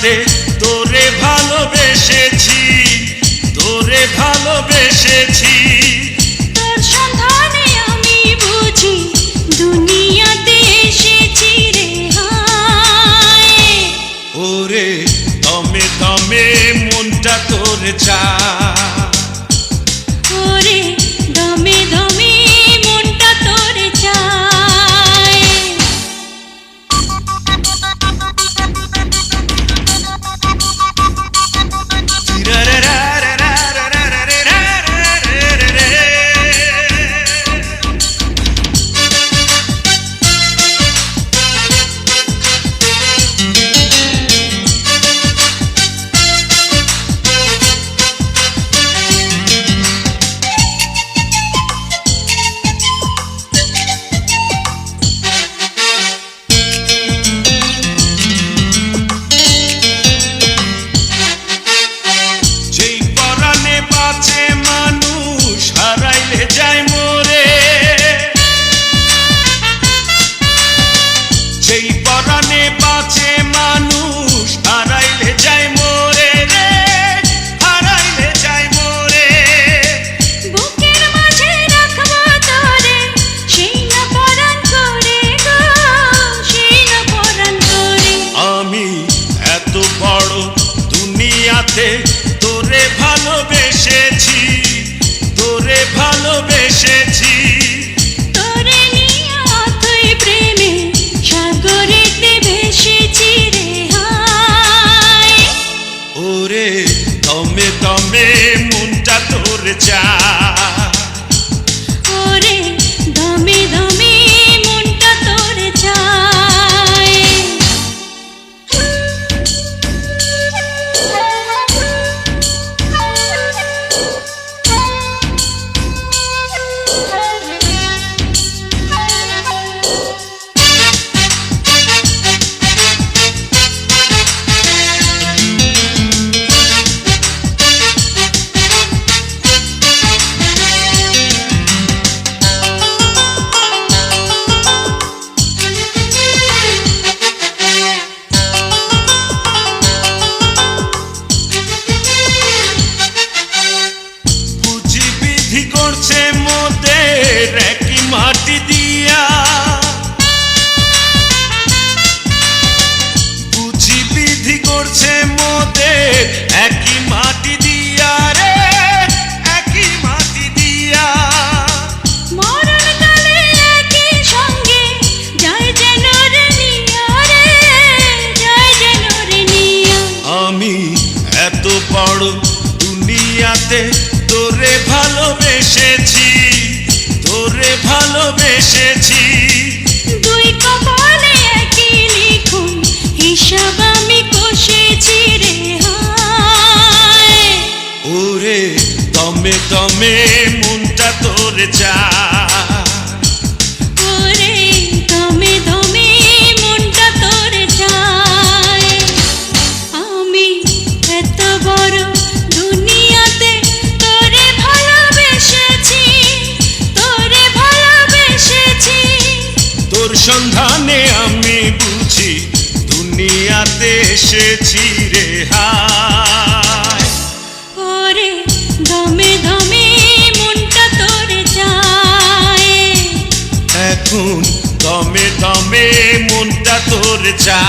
দুনিয়াতে তোরে ভালোবেসেছি তোরে ভালোবেসেছি। ওরে দমে দমে মনটা তোর চা তোরে ভালোবেসেছি। একই মাটি দিয়া। বুঝি বিধি করছে মোদের একই মাটি দিয়া রে একই মাটি দিয়া। একই সঙ্গে যেন রে নিয়া রে জয় যেন রে নিয়া আমি এত বড় দুনিয়াতে তোরে ভালোবেসেছি। তোরে ভালোবেসেছি। দুই কপালে একই লিখুন হিসাব আমি কষেছি রে ওরে দমে দমে মনটা তোর চা সন্ধানে আমি বুঝি দুনিয়াতে এসেছি রে হায়। ওরে দমে দমে মনটা তোর যায় এখন দমে দমে মনটা তোর চা